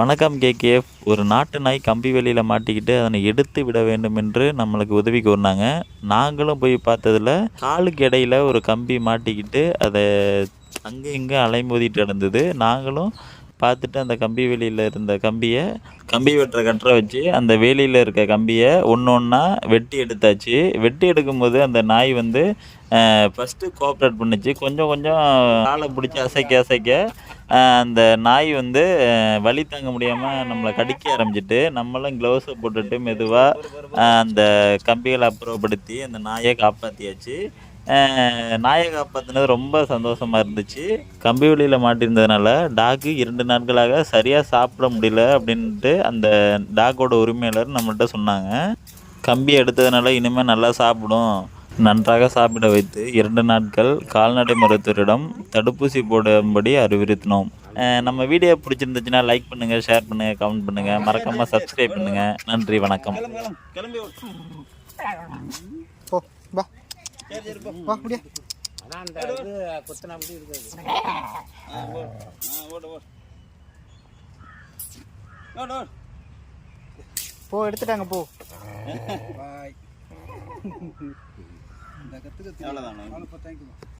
வணக்கம் கேகேஎஃப். ஒரு நாட்டு நாய் கம்பி வெளியில் மாட்டிக்கிட்டு அதனை எடுத்து விட வேண்டும் என்று நம்மளுக்கு உதவி கூறினாங்க நாங்களும் போய் பார்த்ததுல காலுக்கு இடையில் ஒரு கம்பி மாட்டிக்கிட்டு அதை அங்கே இங்கே அலைமோதிட்டு நடந்தது. நாங்களும் பார்த்துட்டு அந்த கம்பி வேலியில் இருந்த கம்பியை கம்பி வெட்டுற கட்டரை வச்சு அந்த வேலியில் இருக்க கம்பியை ஒன்று ஒன்றா வெட்டி எடுத்தாச்சு. வெட்டி எடுக்கும்போது அந்த நாய் வந்து ஃபஸ்ட்டு கோஆப்ரேட் பண்ணுச்சு. கொஞ்சம் கொஞ்சம் காலை பிடிச்சி அசைக்க அசைக்க அந்த நாய் வந்து வலி தாங்க முடியாமல் நம்மளை கடிக்க ஆரம்பிச்சிட்டு நம்மளும் க்ளவுஸை போட்டுட்டு மெதுவாக அந்த கம்பிகளை அப்புறப்படுத்தி அந்த நாயை காப்பாற்றியாச்சு நாயை காப்பாற்றினது ரொம்ப சந்தோஷமாக இருந்துச்சு. கம்பி வழியில் மாட்டியிருந்ததுனால டாக்கு இரண்டு நாட்களாக சரியாக சாப்பிட முடியல அப்படின்ட்டு அந்த டாக்கோட உரிமையாளர் நம்மள்கிட்ட சொன்னாங்க. கம்பி எடுத்ததுனால இனிமேல் நல்லா சாப்பிடும். நன்றாக சாப்பிட வைத்து இரண்டு நாட்கள் கால்நடை மருத்துவரிடம் தடுப்பூசி போடும்படி அறிவுறுத்தினோம். நம்ம வீடியோ பிடிச்சிருந்துச்சுன்னா லைக் பண்ணுங்கள் ஷேர் பண்ணுங்கள் கமெண்ட் பண்ணுங்கள் மறக்காமல் சப்ஸ்கிரைப் பண்ணுங்கள் நன்றி வணக்கம். போ எடுத்துட்டாங்க போ. பாய் இந்த கத்துக்கு அவ்வளோதான்